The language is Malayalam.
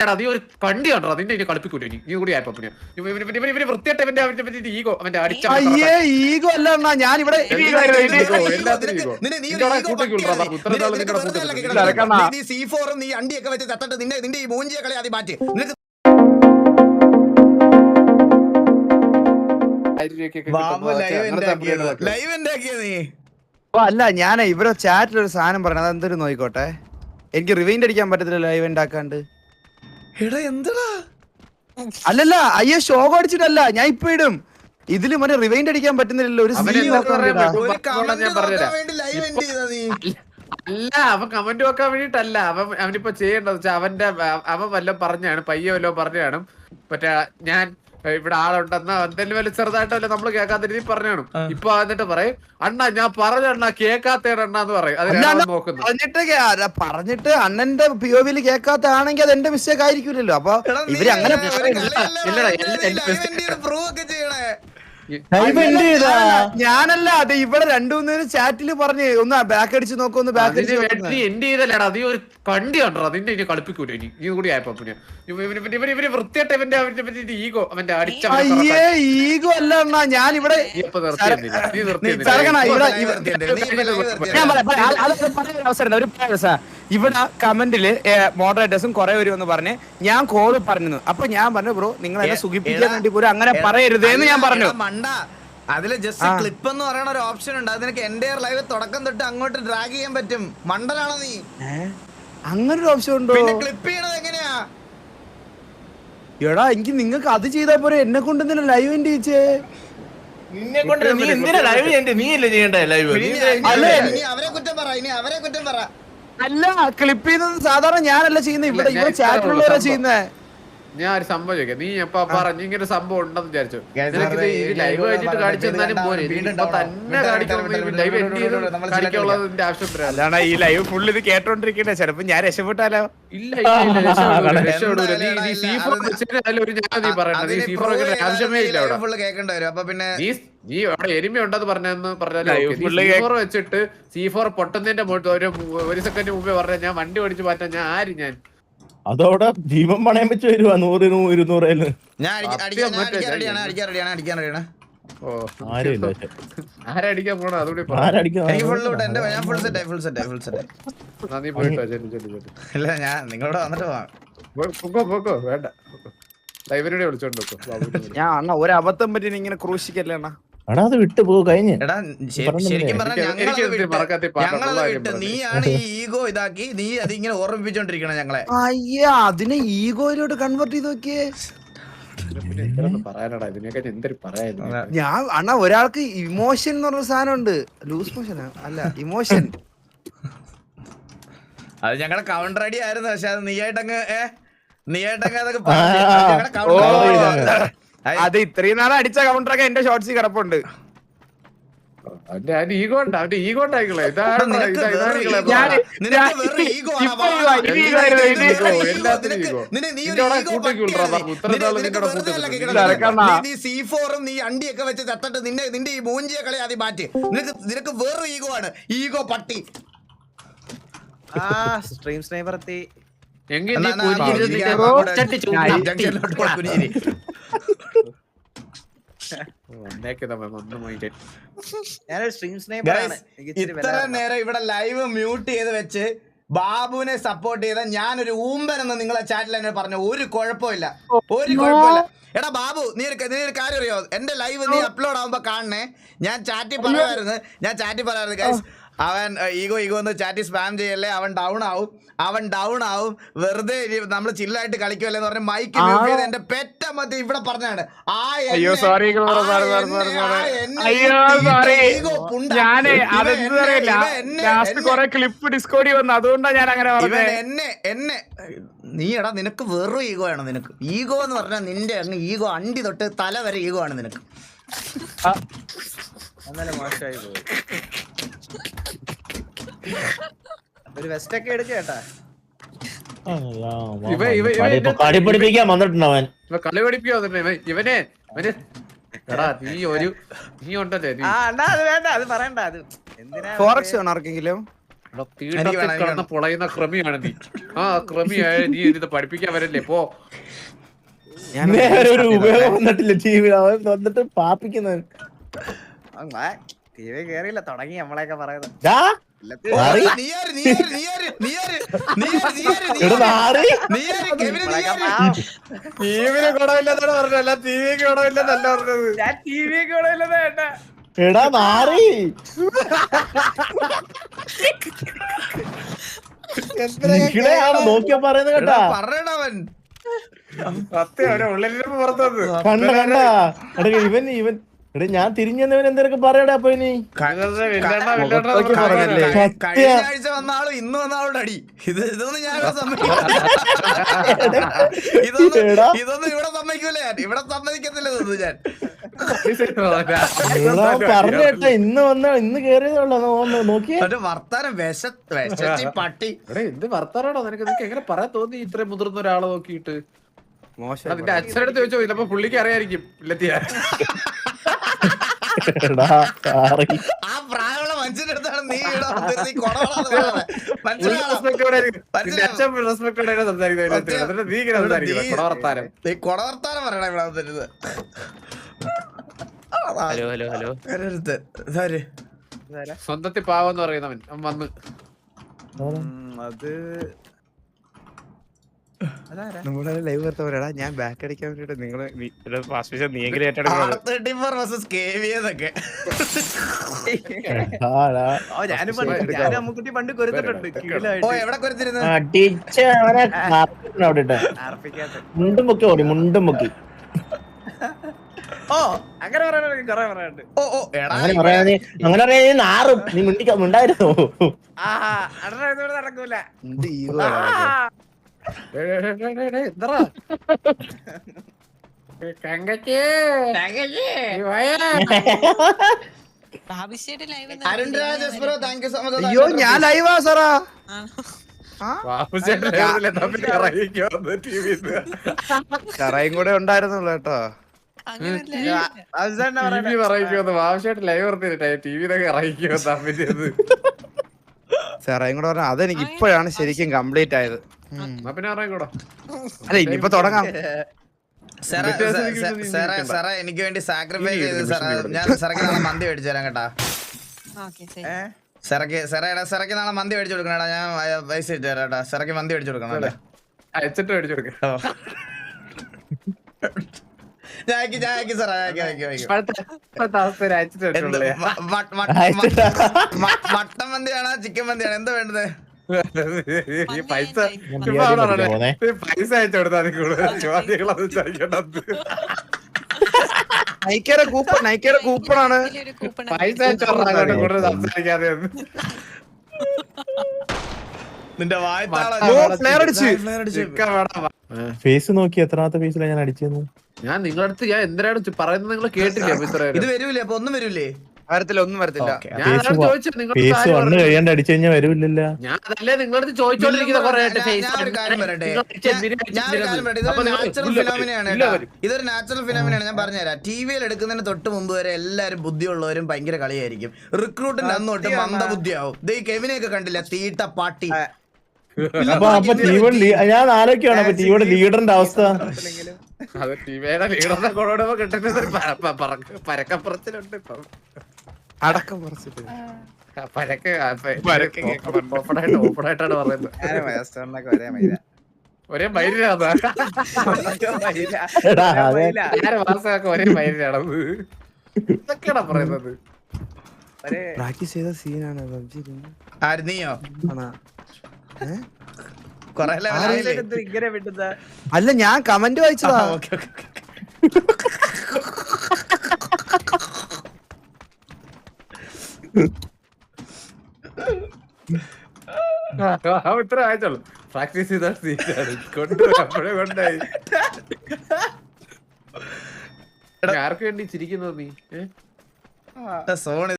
എടാ നീ ഒരു കണ്ടി കണ്ടോ നിന്നെ ഇനി കളിപ്പിക്കൂല ഇനി. നീ കൂടി ആയപ്പോ പിന്നെ. ഇവന് വൃത്തിയായിട്ട് ഇവന്റെ അവന്റെ പറ്റി ഈഗോ അവന്റെ അടിച്ച അയ്യേ ഈഗോ അല്ല അണ്ണാ ഇവിടെ നീ നീ സി ഫോറും നീ അണ്ടിയൊക്കെ വെച്ച് തത്തട്ട് നിന്നെ നിന്റെ ഈ മൂഞ്ചിയ കളി ആദ്യം മാറ്റി. നിനക്ക് ലൈവ് നീ? ഓ അല്ല ഞാൻ ഇവരെ ചാറ്റിൽ ഒരു സാധനം പറഞ്ഞത് അതെന്തൊരു നോയിക്കോട്ടെ? എനിക്ക് റിവൈൻഡ് അടിക്കാൻ പറ്റത്തില്ല ലൈവ് ഉണ്ടാക്കാണ്ട് എടാ എന്തടാ? അല്ലല്ല അയ്യോ ഷോക്ക് അടിച്ചിട്ടല്ല. ഞാൻ ഇപ്പൊ ഇടും. ഇതിൽ മറ്റേ റിവൈൻഡ് അടിക്കാൻ പറ്റുന്നില്ലല്ലോ. ഒരു സീൻ അല്ല അവൻ കമന്റ് വെക്കാൻ വേണ്ടിട്ടല്ല അവൻ അവനിപ്പോ ചെയ്യേണ്ടത് വെച്ചാൽ അവന്റെ അവ- അവൻ വല്ലതും പറഞ്ഞാണ് പയ്യ വല്ലതും പറഞ്ഞാണ് മറ്റേ ഞാൻ ഇവിടെ ആളുണ്ടെന്ന് എന്തെങ്കിലും വലിയ ചെറുതായിട്ടല്ല നമ്മൾ കേൾക്കാത്ത രീതി പറഞ്ഞാണ് ഇപ്പൊ എന്നിട്ട് പറയും അണ്ണ ഞാൻ പറഞ്ഞ അണ്ണ കേൾക്കാത്തേണ് അണ്ണാ എന്ന് പറയും അല്ല, അതിനാണ് നോക്കുന്നത് പറഞ്ഞിട്ട് കേ- പറഞ്ഞിട്ട് അണ്ണന്റെ പി ഒ വിയിൽ കേൾക്കാത്താണെങ്കിൽ അത് എന്റെ മിസ്റ്റേക്ക് ആയിരിക്കില്ലല്ലോ അപ്പൊ ഇവർ അങ്ങനെ ഞാനല്ല, അത് ഇവിടെ രണ്ടു മൂന്ന് ചാറ്റിൽ പറഞ്ഞു ഒന്ന് ബാക്ക് അടിച്ച് നോക്കൂ ഒന്ന് ബാക്ക് അടിച്ച് നോക്കുന്നു. എന്റെ ചെയ്തല്ലടാ നീ ഒരു കണ്ടി കണ്ടോ? അതിന്റെ ഇനി കളിപ്പിക്കൂല ഇനി. നീ കൂടി ആയപ്പോ പിന്നെ. ഇവന് ഇവന് ഇവന് ഇവന് വൃത്തിയായിട്ട് ഇവന്റെ അവന്റെ പറ്റി ഈഗോ അവന്റെ അടിച്ച അയ്യേ ഈഗോ അല്ല എന്നാ ഞാൻ ഇവിടെ-. അത് അത് അവസരം. ഇവിടെ കമന്റിൽ മോഡറേറ്റേഴ്സും കുറെ പേര് വന്ന് പറഞ്ഞ് ഞാൻ കോൾ പറഞ്ഞു അപ്പൊ ഞാൻ പറഞ്ഞു ബ്രോ നിങ്ങൾ എന്നെ സുഖിപ്പിക്കാൻ വേണ്ടി പോലും അങ്ങനെ പറയരുത് എന്ന് ഞാൻ പറഞ്ഞു. മണ്ട. അതിൽ ജസ്റ്റ് ക്ലിപ്പ് എന്ന് പറയുന്ന ഒരു ഓപ്ഷൻ ഉണ്ട്. അതിനൊക്കെ എന്റെ ലൈവ് തുടക്കം തൊട്ട് അങ്ങോട്ട് ഡ്രാഗ് ചെയ്യാൻ പറ്റും. മണ്ടനാണോ നീ? അങ്ങനൊരു ഒരു ഓപ്ഷൻ ഉണ്ടോ? പിന്നെ ക്ലിപ്പ് ചെയ്യണത് എങ്ങനെയാ? എടാ എനിക്ക് നിങ്ങൾക്ക് അത് ചെയ്താൽ പോരെ. എന്നെ കൊണ്ട് തന്നെ ലൈവ് എന്റെ ചേച്ചേ നിന്നെ കൊണ്ട് നീ എന്തിനാ ലൈവ് ചെയ്യണ്ടേ? നീ അല്ലേ ചെയ്യണ്ടേ ലൈവ് അല്ലേ? അവരെ കുറ്റം പറ ഇനി അവരെ കുറ്റം പറ. അല്ല ക്ലിപ്പ് ചെയ്യുന്നത് സാധാരണ ഞാനല്ല ചെയ്യുന്നത് ഇവിടെ ഇവിടെ ഞാൻ ചാറ്റിലുള്ളവരാ സംഭവം. ചെയ്യുന്നേ. ഞാൻ ഒരു സംഭവം ചോദിക്കാം. നീ എപ്പ പറഞ്ഞു ഇങ്ങനെ സംഭവം ഉണ്ടെന്ന് വിചാരിച്ചു. Guys, ഇത് ലൈവ് വെച്ചിട്ട് പോരെ. തന്നെ കാണിക്കണം ലൈവ് എൻഡ് ചെയ്ത് കാണിക്കാനുള്ളതിന്റെ ആവശ്യം. ഈ ലൈവ് ഫുൾ ഇത് കേട്ടോണ്ടിരിക്കട്ടെ ചിലപ്പോ ഞാൻ രക്ഷപ്പെട്ടാലോ? ഇല്ല. നീ വെച്ചിട്ട് ഞാൻ നീ പറയണ്ട. നീ ചെയ്യാൻ ആവശ്യമേ ഇല്ല അവിടെ. full കേൾക്കേണ്ടി വരും. അപ്പൊ പിന്നെ നീ നീ അവിടെ എരുമ ഉണ്ടെന്ന് പറഞ്ഞെന്ന് ഫോർ വെച്ചിട്ട് സി ഫോർ പൊട്ടുന്നതിന്റെ ഒരു ഒരു സെക്കൻഡ് മുമ്പേ പറഞ്ഞ ഞാൻ വണ്ടി ഓടിച്ച് മാറ്റാൻ ഞാൻ ആര് ഞാൻ? അതോടെ ജീവൻ പണയം വെച്ച് വരുവാ. നൂറ് നൂറ് ഇരുന്നൂറേൽ ഞാൻ ആരടിക്കാൻ പോണോ? അതുകൂടി ഇല്ല. നിങ്ങളോട് വന്നിട്ട് പോക്കോ പോക്കോ വേണ്ട. ലൈബ്രറി വിളിച്ചോണ്ട് വെക്കോ ഞാൻ അണ്ണ ഒരു അബദ്ധം പറ്റി ഇങ്ങനെ ക്രൂശിക്കല്ലേ അണ്ണ? എടാ അത് വിട്ടു പോ കഴിഞ്ഞ്. എടാ ശരി- ശരിക്കും പറഞ്ഞാൽ. നീയാണ് ഈ ഈഗോ ഇതാക്കി നീ അതിങ്ങനെ ഓർമ്മിപ്പിച്ചോണ്ടിരിക്കണ ഞങ്ങളെ. അയ്യാ അതിനെ ഈഗോയിലോട്ട് കൺവേർട്ട് ചെയ്ത് നോക്കിയേ. ഞാൻ അണ്ണാ ഒരാൾക്ക് ഇമോഷൻ എന്ന് പറഞ്ഞ സാധനം ഉണ്ട് ലൂസ് മോഷൻ അല്ല ഇമോഷൻ. അത് ഞങ്ങളെ കൗണ്ടർ അടി ആയിരുന്നു പക്ഷെ അത് നീയായിട്ടങ്ങ് ഏ? നീയായിട്ടങ്ങ് അതൊക്കെ അത് ഇത്രയും നാളെ അടിച്ച കൗണ്ടറൊക്കെ എന്റെ ഷോർട്സിൽ കിടപ്പുണ്ട്. അവന്റെ ഈഗോ ഉണ്ട് അവന്റെ ഈഗോ ഉണ്ടായിക്കളെ ഇതാണ് നീ അണ്ടിയൊക്കെ വെച്ച് തത്തട്ട് നിന്നെ നിന്റെ ഈ മൂഞ്ചിയെ കളി ആദ്യം മാറ്റി. നിനക്ക് നിനക്ക് വേറൊരു ഈഗോ ആണ്. ഈഗോ പട്ടി. ആ സ്ട്രീം സ്നൈപ്പർ എത്തി ഇത്ര നേരം ഇവിടെ ലൈവ് മ്യൂട്ട് ചെയ്ത് വെച്ച് ബാബുവിനെ സപ്പോർട്ട് ചെയ്ത ഞാനൊരു ഊമ്പൻ എന്ന് നിങ്ങളെ ചാറ്റിൽ എന്നെ പറഞ്ഞു. ഒരു കുഴപ്പമില്ല. ഒരു കുഴപ്പമില്ല. എടാ ബാബു നീ ഒരു നീ ഒരു കാര്യം അറിയോ? എന്റെ ലൈവ് നീ അപ്ലോഡ് ആവുമ്പോ കാണണേ. ഞാൻ ചാറ്റിൽ പറയുമായിരുന്നു ഞാൻ ചാറ്റിൽ പറയായിരുന്നു അവൻ ഈഗോ ഈഗോ എന്ന് ചാറ്റി സ്പാം ചെയ്യല്ലേ? അവൻ ഡൗൺ ആവും. അവൻ ഡൗൺ ആവും. വെറുതെ നമ്മൾ ചില്ലായിട്ട് കളിക്കുമല്ലേ എന്ന് പറഞ്ഞ് മൈക്ക് മ്യൂട്ട് ചെയ്ത് എന്റെ പെറ്റ മതി ഇവിടെ പറഞ്ഞാണ് ആ എന്നെ- അയ്യോ, എന്നെ- സോറി ലാസ്റ്റ് കൊറേ ക്ലിപ്പ് ഡിസ്കോഡി വന്നു. ഞാൻ അങ്ങനെ പറഞ്ഞത്. നീ എടാ നിനക്ക് വെറും ഈഗോ ആണ് നിനക്ക്. ഈഗോ എന്ന് പറഞ്ഞാൽ നിന്റെ അങ്ങ് ഈഗോ അണ്ടി തൊട്ട് തല വരെ ഈഗോ ആണ് നിനക്ക്. അങ്ങനെ മോശമായി പോയി. ഒരു വെസ്റ്റ് ഒക്കെ എടുക്കേട്ടാ ഇവ- ഇവ- ഇവ എന്റെ- കളി പഠിപ്പിക്കാൻ വന്നിട്ടുണ്ട് അവൻ? ഇവ കളി പഠിപ്പിക്കോ തന്നെ ഇവനെ ഇവന് എടാ നീ ഒരു നീ ഉണ്ടല്ലേ നീ അത് വേണ്ട അത് പറയണ്ട അത് എന്തിനാ ഫോറക്സ് വേണം ആർക്കെങ്കിലും? എടാ, എനിക്ക് തീട്ടത്തിൽ വേണം, കിടന്ന് പൊളയുന്ന ക്രമിയാണ് നീ. ആ ക്രമിയായ നീ ഇത് പഠിപ്പിക്കാൻ വരല്ലേ പോ. നേരെ ഒരു ഉപയോഗം വന്നിട്ടില്ല ടി വി അവൻ വന്നിട്ട് പാപ്പിക്കുന്നവൻ. ടി വി കേറിയില്ല തുടങ്ങി നമ്മളെയൊക്കെ പറയുന്നത്. ടിവിന് ഗുണമില്ലെന്നാണ് പറഞ്ഞത്. അല്ല ടിവിക്ക് ഗുണമില്ലെന്നല്ല പറഞ്ഞത്. ഞാൻ ടിവിക്ക് ഏട്ടാ എടാ നോക്കിയാ പറയുന്നത് കേട്ടാ. പറയണവൻ അവൻ. സത്യം അവരെ ഉള്ളിലിരുന്ന് പുറത്തു കണ്ട കണ്ട. ഇവൻ ഇവൻ എടാ ഞാൻ തിരിഞ്ഞവൻ എന്തൊക്കെ പറയടാ അപ്പൊ ഇനി കഴിഞ്ഞ ആഴ്ച വന്ന ആളും ഇന്ന് വന്ന ആളുടെ അടി. ഇത് ഇതൊന്നും ഞാൻ ഇതൊന്നും ഇതൊന്നും ഇവിടെ സമ്മതിക്കൂല ഞാൻ. ഇവിടെ സമ്മതിക്കത്തില്ല ഇതൊന്നും ഞാൻ. എടാ പറഞ്ഞു കേട്ടാ ഇന്ന് വന്ന ഇന്ന് കേറിയതുള്ളൂ നോക്കിയേ. വർത്താനം വിശ വിശച്ചി പട്ടി. എടാ എന്ത് വർത്താനാണോ നിനക്ക്? നിനക്ക് എങ്ങനെ പറയാൻ തോന്നി ഇത്രയും മുതിർന്ന ഒരാളെ നോക്കിയിട്ട്? മോശം അതിന്റെ അച്ഛനടുത്ത് ചോദിച്ചോ ചിലപ്പോ പുള്ളിക്ക് അറിയായിരിക്കും ഇല്ലത്തിയ. ആ പ്രായമുള്ള മനുഷ്യന്റെ അടുത്താണ് നീ നീ കൊടവർത്താനം. പറയണ ഇവിടെ ഹലോ ഹലോ ഹലോ? സ്വന്തത്തിൽ പാവെന്ന് പറയുന്നവൻ. വന്ന്. അത് നമ്മുടെ ലൈവ് വർത്തവരടാ ഞാൻ ബാക്ക് അടിക്കാൻ വേണ്ടിട്ട് നിങ്ങൾ ഫാസ്റ്റ് നീയെങ്കിലും ഏറ്റെടുക്കണം R34 versus KV എന്നൊക്കെ. ആടാ. ഓ ഞാനും പണ്ട് കൊരുത്തിട്ടുണ്ട് മുണ്ടും പൊക്കി ഓടി മുണ്ടും പൊക്കി ഓ അങ്ങനെ പറയാനുണ്ട്. ഓ ഓ എടാ അങ്ങനെ പറയാ നീ നീ നാറും. നീ മിണ്ടി മുണ്ടായിരുന്നു. നടക്കൂല. അയ്യോ ഞാൻ ലൈവാ സാറാ. കറയും കൂടെ ഉണ്ടായിരുന്നല്ലോ കേട്ടോ. കൂടെ പറഞ്ഞ അതെനിക്ക് ഇപ്പോഴാണ് ശരിക്കും കംപ്ലീറ്റ് ആയത്. അല്ല ഇനിയിപ്പോ തുടങ്ങാം. സാറേ എനിക്ക് വേണ്ടി സാക്രിഫൈസ് ചെയ്ത് ഞാൻ സാറക്ക് നാളെ മന്തി മേടിച്ചു തരാം കേട്ടാ. ഓക്കെ ശരി. ഏ? സാറക്ക് സാറേ എടാ നാളെ മന്തി മേടിച്ചു കൊടുക്കണേടാ ഞാൻ പൈസ ഇട്ട് തരാം കേട്ടാ. സാറക്ക് മന്തി മേടിച്ചു കൊടുക്കണം അയച്ചിട്ട് മേടിച്ചു മട്ടൻ മന്തിയാണോ ചിക്കൻ മന്തിയാണോ? എന്താ വേണ്ടത്? ഈ പൈസ പൈസ അയച്ചു കൊടുത്താൽ ചോദ്യങ്ങളൊന്നും ചോദിക്കേണ്ടത് നൈക്കയുടെ കൂപ്പൺ നൈക്കയുടെ കൂപ്പണാണ് പൈസ അയച്ചു കൊടുത്താൽ കൂടുതൽ സംസാരിക്കാതെ. നിന്റെ ഫേസ് നോക്കി എത്രാമത്തെ ഫേസിലാണ് ഞാൻ അടിച്ചത് ഞാൻ നിങ്ങളടുത്ത് ഞാൻ എന്തിനാണ് പറയുന്നത് നിങ്ങൾ കേട്ടില്ലേ ഇത് വരൂലേ? അപ്പൊ ഒന്നും വരൂലേ? വരത്തില്ല ഒന്നും വരത്തില്ല. ഞാൻ ചോദിച്ചത്. കഴിയാണ്ട് അടിച്ചു കഴിഞ്ഞാൽ വരൂല്ലല്ല. ഞാൻ അതല്ലേ നിങ്ങളടുത്ത് ചോദിച്ചോണ്ടിരിക്കുന്ന കുറെ ഇതൊരു നാച്ചുറൽ ഫിനോമിനാണ് ഞാൻ പറഞ്ഞുതരാം. ടി വിയിൽ എടുക്കുന്നതിന് തൊട്ട് മുമ്പ് വരെ എല്ലാരും ബുദ്ധിയുള്ളവരും ഭയങ്കര കളിയായിരിക്കും. റിക്രൂട്ടിന്റെ അന്ന് തൊട്ട് മന്ദബുദ്ധിയാവും ദേ ഈ കെവിനെയൊക്കെ കണ്ടില്ല? തീട്ട പാട്ടി. അപ്പൊ അപ്പൊ ഞാൻ ആലോചിക്കുകയാണ് അപ്പൊ ടീമിയുടെ ലീഡറിന്റെ അവസ്ഥ? അത് ടിവിയുടെ ലീഡറിനെ കൊണ്ടുപോകുമ്പോ കിട്ടുന്നത് പരക്കപ്പുറത്തിലുണ്ട് ഇപ്പം. അടക്കം പറിച്ചിട്ട് പരക്ക് പരക്ക് പറയുന്നത്. ഒരേ മൈര ഒരേ ഒരേ ഇതൊക്കെയാണോ പറയുന്നത്? പ്രാക്ടീസ് ചെയ്ത സീനാണ് പബ്ജി ആര് നീയോ? അല്ല ഞാൻ കമന്റ് വായിച്ചതാ. ഇത്ര ആയിച്ചുള്ളൂ പ്രാക്ടീസ് ചെയ്താൽ സീനാണ് കൊണ്ടുപോയി അപ്പോഴേ കൊണ്ടായി. ആർക്ക് വേണ്ടി ചിരിക്കുന്നത് നീ? സോണി